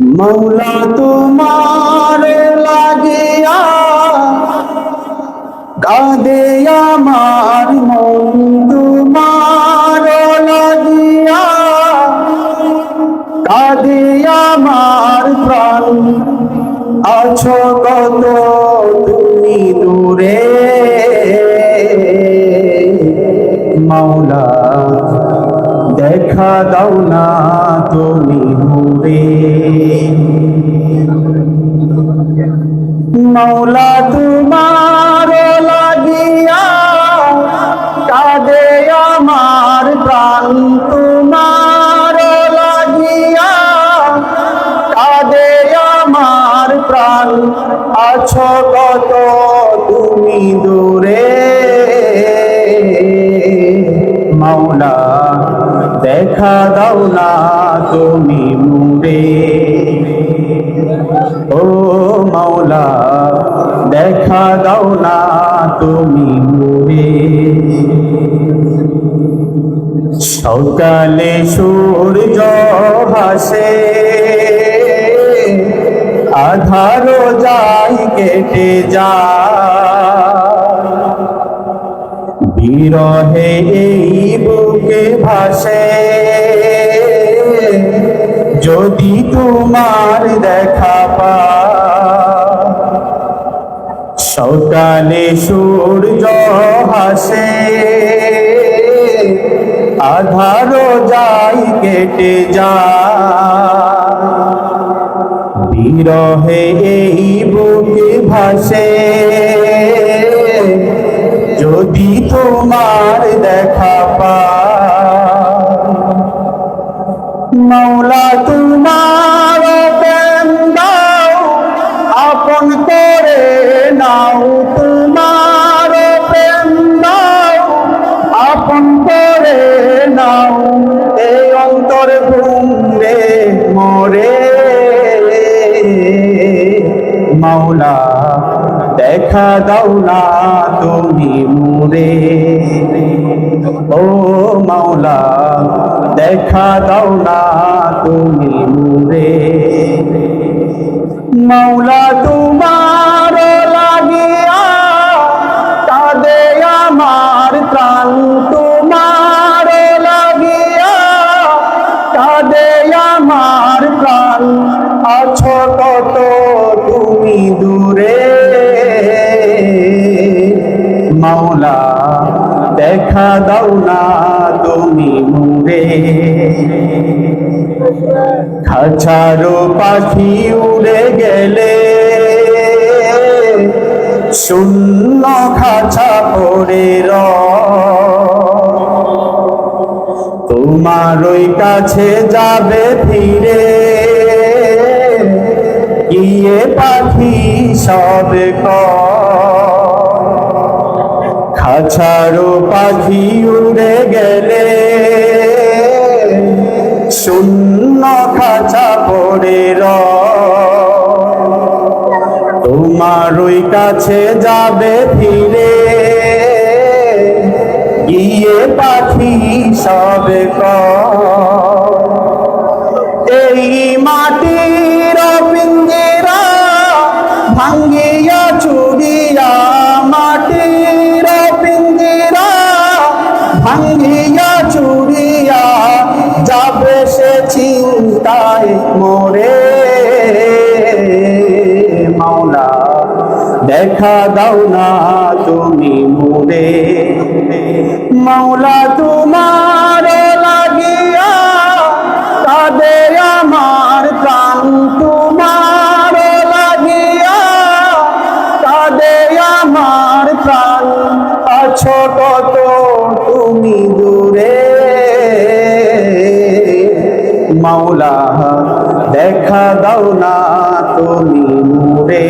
মৌলা তোমার লাগিয়া কাঁদে আমার মন তোমার লাগিয়া। কাঁদে আমার প্রাণ। আছো কত তুমি দূরে। মাওলা দেখা দাও না তুমি দূরে মাওলা তোমার লাগিয়া কাঁদে আমার প্রাণ। তোমার লাগিয়া কাঁদে আমার প্রাণ। আছো কত তুমি দূরে। মাওলা দেখা দাও না তুমি মুরে ও মাওলা, দেখা দাও না তুমি মুরে সকালে সূর্য হাসে আধারো যাই কেটে যা বিরহে এই বুকে ভাসে। যদি তোমার দেখা পা সকালে সূর্য হাসে আধারো যাই কেটে যা বিরহে এই বুকে ভাসে। যদি তোমার দেখা পা মৌলা তোমার আপন করে নাও। তোমার আপন করে নাও। এই অন্তর ঘুমরে মরে। মাওলা। দেখা দাও না তুমি মুরে ও মাওলা, দেখা দাও না তুমি মুরে মাওলা, তোমার লাগিয়া কাঁদে আমার প্রাণ। তোমার লাগিয়া কাঁদে আমার প্রাণ। আছো কত তুমি দূরে? মাওলা, দেখা দাও না তুমি মুরে। খাঁচারো পাখি উড়ে গেলে, শূন্য খাঁচা পড়ে র তোমার ওই কাছে যাবে ফিরে, গিয়ে পাখি সব খাছাড়ো পাখি উড়ে গেলে। শূন্য খাঁচা পড়ে র। তোমার ওই কাছে যাবে ফিরে। গিয়ে পাখি সব এই মাটির দেখা দাও না তুমি মুরে মাওলা তোমার লাগিয়া কাঁদে আমার প্রাণ তোমার লাগিয়া কাঁদে আমার প্রাণ আছো কত তুমি দূরে। মাওলা, দেখা দাও না তুমি মুরে